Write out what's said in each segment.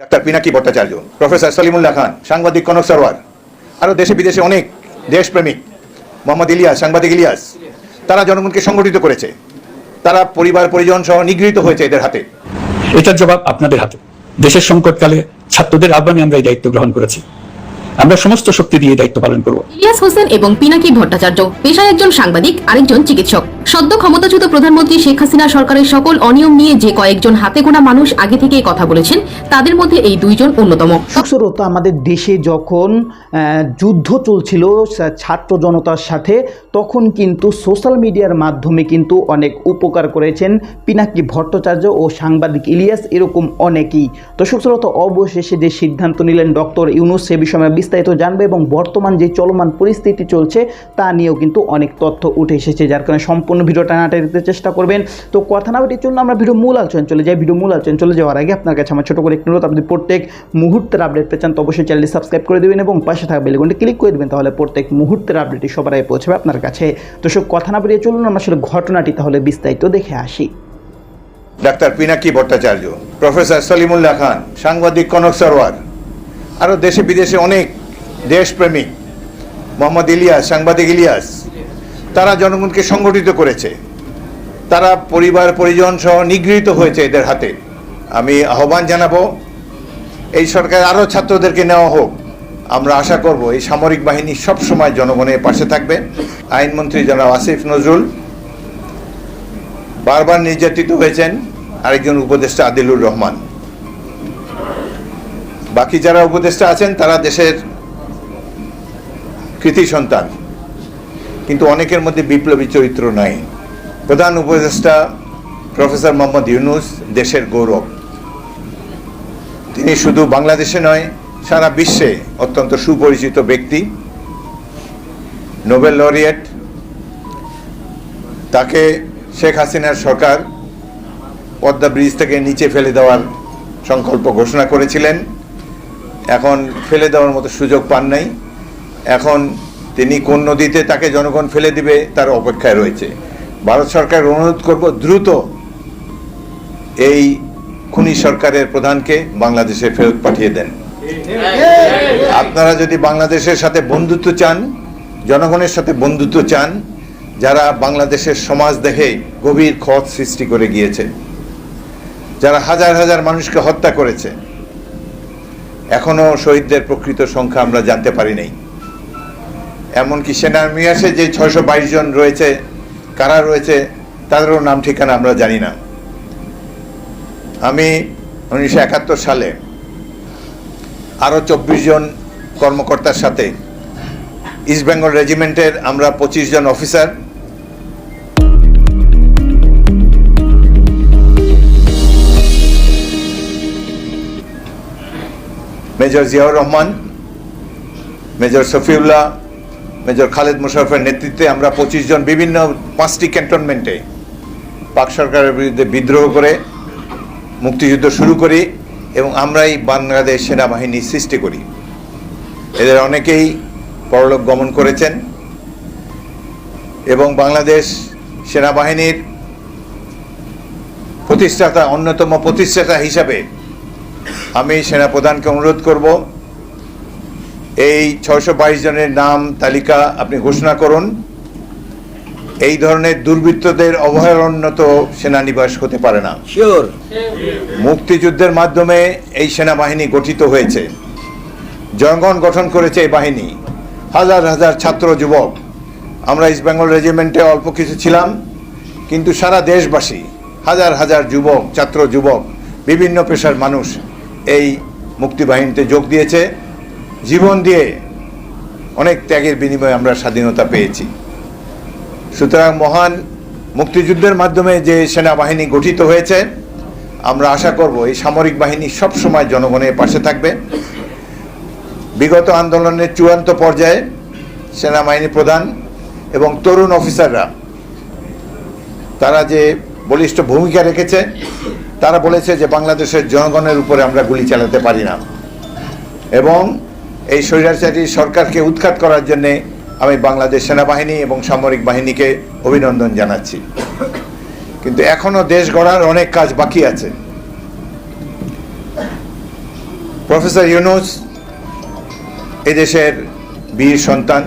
Doctor Pinaki Bhattacharya, professor Salimullah Khan, সাংবাদিক কনক সরওয়ার, আরও দেশে বিদেশে অনেক দেশপ্রেমিক, মোহাম্মদ ইলিয়াস, সাংবাদিক ইলিয়াস, তারা জনগণকে সংগঠিত করেছে। তারা পরিবার, পরিজন সহ নিগৃহীত হয়েছে এদের হাতে। এটার জবাব আপনাদের হাতে। দেশের সংকটকালে ছাত্রদের আহ্বানে আমরা এই দায়িত্ব গ্রহণ করেছি। আমরা সমস্ত শক্তি দিয়ে দায়িত্ব পালন করব। ইলিয়াস হোসেন এবং পিনাকি ভট্টাচার্য পেশায় একজন সাংবাদিক আরেকজন চিকিৎসক। সদ্য ক্ষমতাচ্যুত প্রধানমন্ত্রী শেখ হাসিনা সরকারের সকল অনিয়ম নিয়ে যে কয়েকজন হাতে গোনা মানুষ আগে থেকে কথা বলেছেন তাদের মধ্যে এই দুইজন অন্যতম। সুস্রত আমাদের দেশে যখন আহ, যুদ্ধ চলছিল ছাত্র জনতার সাথে তখন কিন্তু সোশ্যাল মিডিয়ার মাধ্যমে কিন্তু অনেক উপকার করেছেন পিনাকি ভট্টাচার্য ও সাংবাদিক ইলিয়াস, এরকম অনেকেই। তো সুস্রত অবশেষে যে সিদ্ধান্ত নিলেন ডক্টর ইউনুস সে বিষয়ে বিস্তারিত জানব এবং বর্তমান যে চলমান পরিস্থিতি চলছে তা নিয়েও কিন্তু অনেক তথ্য উঠে এসেছে, যার কারণে সম্পূর্ণ ভিডিওটা নাটে দিতে চেষ্টা করবেন। তো কথা না বেটির জন্য আমরা ভিডিও মূল আলোচনা চলে যাই। ভিডিও মূল আলোচনা চলে যাওয়ার আগে আপনার কাছে আমার ছোটো করে একটু আপনি প্রত্যেক মুহূর্তের আপডেট পেয়ে চান, তো অবশ্যই চ্যানেলটি সাবস্ক্রাইব করে দেবেন এবং পাশে থাকা বেলগুনটি ক্লিক করে দেবেন, তাহলে প্রত্যেক মুহূর্তের আপডেটটি সবার আগে পৌঁছাবে আপনার কাছে। তো সব কথা না বেরিয়ে চলুন, আমরা আসলে ঘটনাটি তাহলে বিস্তারিত দেখে আসি। ডাক্তার পিনাকি ভট্টাচার্য, প্রফেসর সলিমুল্লাহ খান, সাংবাদিক কনক সরওয়ার, আরও দেশে বিদেশে অনেক দেশপ্রেমিক, মোহাম্মদ ইলিয়াস, সাংবাদিক ইলিয়াস, তারা জনগণকে সংগঠিত করেছে। তারা পরিবার, পরিজন সহ নিগৃহীত হয়েছে এদের হাতে। আমি আহ্বান জানাব, এই সরকার আরও ছাত্রদেরকে নেওয়া হোক আমরা আশা করব এই সামরিক বাহিনী সবসময় জনগণের পাশে থাকবে। আইনমন্ত্রী জনাব আসিফ নজরুল বারবার নির্যাতিত হয়েছেন আরেকজন উপদেষ্টা আদিলুর রহমান। বাকি যারা উপদেষ্টা আছেন, তারা দেশের কৃতি সন্তান। কিন্তু অনেকের মধ্যে বিপ্লবী চরিত্র নাই। প্রধান উপদেষ্টা প্রফেসর মোহাম্মদ ইউনুস দেশের গৌরব। তিনি শুধু বাংলাদেশে নয় সারা বিশ্বে অত্যন্ত সুপরিচিত ব্যক্তি, নোবেল লরিয়েট। তাকে শেখ হাসিনার সরকার পদ্মা ব্রিজ থেকে নিচে ফেলে দেওয়ার সংকল্প ঘোষণা করেছিলেন। এখন ফেলে দেওয়ার মতো সুযোগ পান নাই। এখন তিনি কোন নদীতে তাকে জনগণ ফেলে দিবে তার অপেক্ষায় রয়েছে। ভারত সরকার অনুরোধ করব দ্রুত এই খুনি সরকারের প্রধানকে বাংলাদেশে ফেরত পাঠিয়ে দেন। আপনারা যদি বাংলাদেশের সাথে বন্ধুত্ব চান, জনগণের সাথে বন্ধুত্ব চান, যারা বাংলাদেশের সমাজ দেখে গভীর ক্ষত সৃষ্টি করে গিয়েছে, যারা হাজার হাজার মানুষকে হত্যা করেছে, এখনও শহীদদের প্রকৃত সংখ্যা আমরা জানতে পারি নাই। এমনকি সেনার মিয়াসে যে ছয়শো বাইশ জন রয়েছে, কারা রয়েছে, তাদেরও নাম ঠিকানা আমরা জানি না। আমি উনিশশো একাত্তর সালে আরও চব্বিশ জন কর্মকর্তার সাথে। ইস্ট বেঙ্গল রেজিমেন্টের আমরা পঁচিশ জন officer major Ziaur Rahman major Shafiullah major Khaled মুশারফের নেতৃত্বে আমরা পঁচিশ জন বিভিন্ন পাঁচটি ক্যান্টনমেন্টে পাক সরকারের বিরুদ্ধে বিদ্রোহ করে, মুক্তিযুদ্ধ শুরু করি। এবং আমরাই বাংলাদেশ সেনাবাহিনী সৃষ্টি করি। এদের অনেকেই পরলোক গমন করেছেন এবং বাংলাদেশ সেনাবাহিনীর প্রতিষ্ঠাতা, অন্যতম প্রতিষ্ঠাতা হিসাবে আমি সেনাপ্রধানকে অনুরোধ করব, এই ছয়শো বাইশ জনের নাম তালিকা আপনি ঘোষণা করুন। এই ধরনের দুর্বৃত্তদের অভয়ারণ্য তো সেনানিবাস হতে পারে না। মুক্তিযুদ্ধের মাধ্যমে এই সেনাবাহিনী গঠিত হয়েছে। জনগণ গঠন করেছে এই বাহিনী। হাজার হাজার ছাত্র যুবক। আমরা ইস্ট বেঙ্গল রেজিমেন্টে অল্প কিছু ছিলাম কিন্তু সারা দেশবাসী হাজার হাজার যুবক ছাত্র যুবক বিভিন্ন পেশার মানুষ এই মুক্তিবাহিনীতে যোগ দিয়েছে। জীবন দিয়ে অনেক ত্যাগের বিনিময়ে আমরা স্বাধীনতা পেয়েছি। সুতরাং মহান মুক্তিযুদ্ধের মাধ্যমে যে সেনাবাহিনী গঠিত হয়েছে, আমরা আশা করব এই সামরিক বাহিনী সব সময় জনগণের পাশে থাকবে। বিগত আন্দোলনের চূড়ান্ত পর্যায়ে সেনাবাহিনী প্রধান এবং তরুণ অফিসাররা, তারা যে বলিষ্ঠ ভূমিকা রেখেছে, তারা বলেছে যে বাংলাদেশের জনগণের উপরে আমরা গুলি চালাতে পারি না। এবং এই স্বৈরাচারী সরকারকে উৎখাত করার জন্যে আমি বাংলাদেশ সেনাবাহিনী এবং সামরিক বাহিনীকে অভিনন্দন জানাচ্ছি। কিন্তু এখনও দেশ গড়ার অনেক কাজ বাকি আছে। প্রফেসর ইউনুস, এদেশের বীর সন্তান,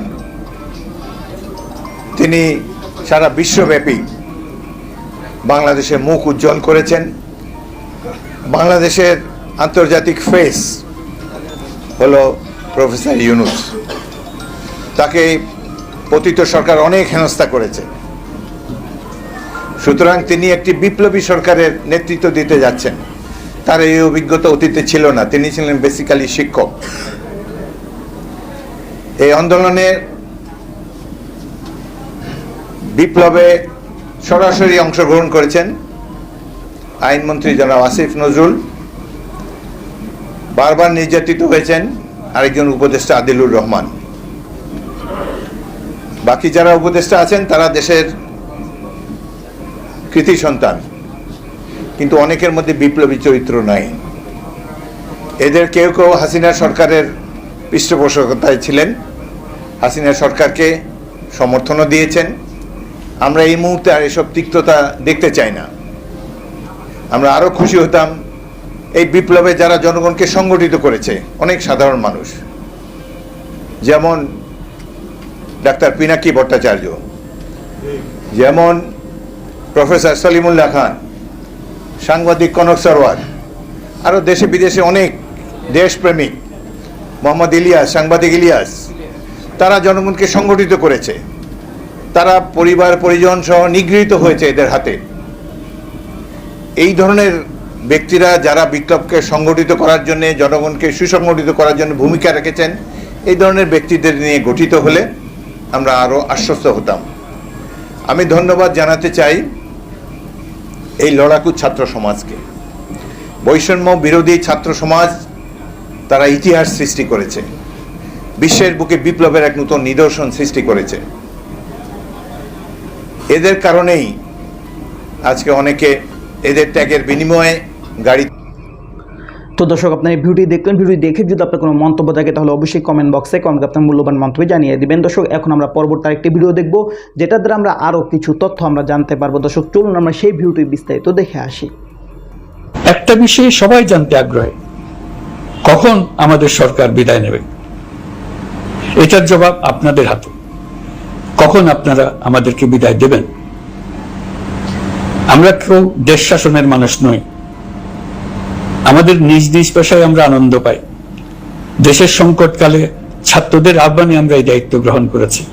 তিনি সারা বিশ্বব্যাপী বাংলাদেশের মুখ উজ্জ্বল করেছেন। বাংলাদেশের আন্তর্জাতিক ফেস হলো প্রফেসর ইউনুস। তাকে পতিত সরকার অনেক হেনস্থা করেছে। সুতরাং তিনি একটি বিপ্লবী সরকারের নেতৃত্ব দিতে যাচ্ছেন। তার এই অভিজ্ঞতা অতীতে ছিল না। তিনি ছিলেন বেসিক্যালি শিক্ষক। এই আন্দোলনে বিপ্লবে সরাসরি অংশগ্রহণ করেছেন আইনমন্ত্রী জনাব আসিফ নজরুল, বারবার নির্যাতিত হয়েছেন আরেকজন উপদেষ্টা আদিলুর রহমান। বাকি যারা উপদেষ্টা আছেন, তারা দেশের কৃতি সন্তান। কিন্তু অনেকের মধ্যে বিপ্লবী চরিত্র নাই। এদের কেউ কেউ হাসিনা সরকারের পৃষ্ঠপোষকতায় ছিলেন। হাসিনা সরকারকে সমর্থনও দিয়েছেন। আমরা এই মুহূর্তে আর এসব তিক্ততা দেখতে চাই না। আমরা আরও খুশি হতাম এই বিপ্লবে যারা জনগণকে সংগঠিত করেছে, অনেক সাধারণ মানুষ। যেমন ডাক্তার পিনাকি ভট্টাচার্য। যেমন প্রফেসর সলিমুল্লাহ খান, সাংবাদিক কনক সরওয়ার আরও দেশে বিদেশে অনেক দেশপ্রেমিক, মোহাম্মদ ইলিয়াস, সাংবাদিক ইলিয়াস, তারা জনগণকে সংগঠিত করেছে। তারা পরিবার, পরিজন সহ নিগৃহীত হয়েছে এদের হাতে। এই ধরনের ব্যক্তিরা যারা বিপ্লবকে সংগঠিত করার জন্য, জনগণকে সুসংগঠিত করার জন্য ভূমিকা রেখেছেন, এই ধরনের ব্যক্তিদের নিয়ে গঠিত হলে আমরা আরও আশ্বস্ত হতাম। আমি ধন্যবাদ জানাতে চাই এই লড়াকু ছাত্র সমাজকে। বৈষম্য বিরোধী ছাত্র সমাজ তারা ইতিহাস সৃষ্টি করেছে। বিশ্বের বুকে বিপ্লবের এক নতুন নিদর্শন সৃষ্টি করেছে। এদের কারণেই আজকে অনেকে এদের ত্যাগের বিনিময়ে গাড়ি তো দর্শক, আপনার এই ভিডিওটি দেখলেন ভিডিও দেখে যদি আপনার কোনো মন্তব্য থাকে, তাহলে অবশ্যই কমেন্ট বক্সে কমেন্ট আপনার মূল্যবান মন্তব্য জানিয়ে দিবেন। দর্শক, এখন আমরা পরবর্তী একটি ভিডিও দেখব, যেটার দ্বারা আমরা আরও কিছু তথ্য আমরা জানতে পারব। দর্শক, চলুন আমরা সেই ভিডিওটি বিস্তারিত দেখে আসি। একটা বিষয়ে সবাই জানতে আগ্রহী। কখন আমাদের সরকার বিদায় নেবে? এটার জবাব আপনাদের হাতে। কখন আপনারা আমাদেরকে বিদায় দেবেন? আমরা কেউ দেশ শাসনের মানুষ নই। আমাদের নিজ নিজ পেশায় আমরা আনন্দ পাই। দেশের সংকটকালে ছাত্রদের আহ্বানে আমরা এই দায়িত্ব গ্রহণ করেছি।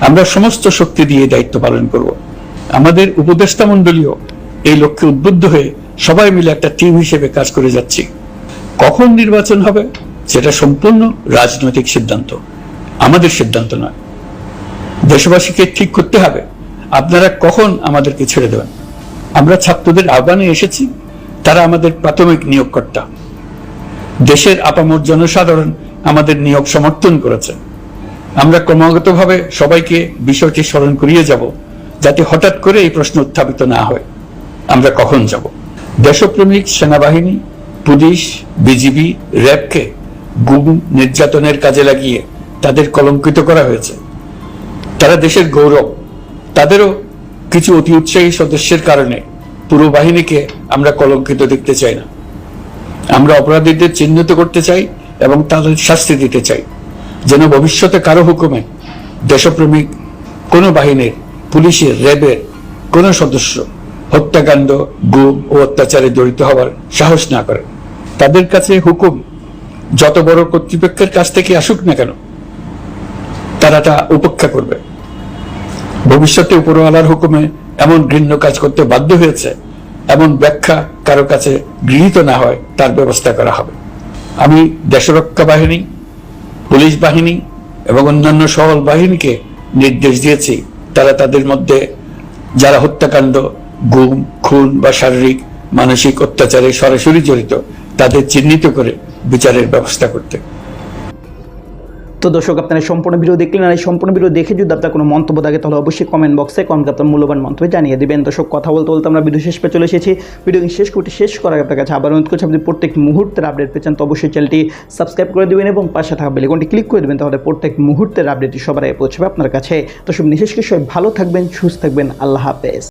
আমরা সমস্ত শক্তি দিয়ে দায়িত্ব পালন করব। আমাদের উপদেষ্টা মন্ডলীয় এই লক্ষ্যে উদ্বুদ্ধ হয়ে সবাই মিলে একটা টিম হিসেবে কাজ করে যাচ্ছি। কখন নির্বাচন হবে সেটা সম্পূর্ণ রাজনৈতিক সিদ্ধান্ত। আমাদের সিদ্ধান্ত নয়। দেশবাসীকে ঠিক করতে হবে। আপনারা কখন আমাদেরকে ছেড়ে দেবেন? আমরা ছাত্রদের আহ্বানে এসেছি। তারা আমাদের প্রাথমিক নিয়োগকর্তা। দেশের আপামর জনসাধারণ আমাদের নিয়োগ সমর্থন করেছে। আমরা ক্রমাগতভাবে সবাইকে বিষয়টি স্মরণ করিয়ে যাব, যাতে হঠাৎ করে এই প্রশ্ন উত্থাপিত না হয়। আমরা কখন যাব? দেশপ্রেমিক সেনাবাহিনী, পুলিশ, বিজিবি, র্যাবকে গুম নির্যাতনের কাজে লাগিয়ে তাদের কলঙ্কিত করা হয়েছে। তারা দেশের গৌরব, তাদেরও কিছু অতি উৎসাহী সদস্যের কারণে পুরো বাহিনীকে আমরা কলঙ্কিত দেখতে চাই না। আমরা অপরাধীদের চিহ্নিত করতে চাই এবং তাদের শাস্তি দিতে চাই। যেন ভবিষ্যতে কারও হুকুমে দেশপ্রেমিক কোনো বাহিনীর, পুলিশের, র্যাবের কোনো সদস্য হত্যাকাণ্ড, গুম ও অত্যাচারে জড়িত হওয়ার সাহস না করে। তাদের কাছে হুকুম যত বড় কর্তৃপক্ষের কাছ থেকে আসুক না কেন, তারা তা উপেক্ষা করবে। ভবিষ্যতে উপরওয়ালার হুকুমে এমন ঘৃণ্য কাজ করতে বাধ্য হয়েছে, এমন ব্যাখ্যা কারও কাছে গৃহীত না হয়, তার ব্যবস্থা করা হবে। আমি দেশরক্ষা বাহিনী, পুলিশ বাহিনী এবং অন্যান্য সহল বাহিনীকে নির্দেশ দিয়েছি, তারা তাদের মধ্যে যারা হত্যাকাণ্ড, গুম, খুন বা শারীরিক, মানসিক অত্যাচারে সরাসরি জড়িত, তাদের চিহ্নিত করে বিচারের ব্যবস্থা করতে। তো দর্শক, আপনারা সম্পূর্ণ ভিডিও দেখলেন আর এই সম্পূর্ণ ভিডিও দেখে যদি আপনার কোনো মন্তব্য থাকে, তাহলে অবশ্যই কমেন্ট বক্সে কমেন্ট আপনার মূল্যবান মন্তব্য জানিয়ে দিবেন। দর্শক, কথা বলতে বলতে আমরা ভিডিও শেষ পে চলে এসেছি। ভিডিও শেষ করতে শেষ করার আপনার কাছে আবার অনুরোধ করছি, আপনি প্রত্যেক মুহূর্তের আপডেট পেয়েছেন তো অবশ্যই চ্যানেলটি সাবস্ক্রাইব করে দেবেন এবং পাশে থাকা বেলেকনটি ক্লিক করে দেবেন, তাহলে প্রত্যেক মুহূর্তের আপডেটটি সবার আগে পৌঁছবে আপনার কাছে। তো সব বিশেষ কিছু ভালো থাকবেন, সুস্থ থাকবেন, আল্লাহ হাফেজ।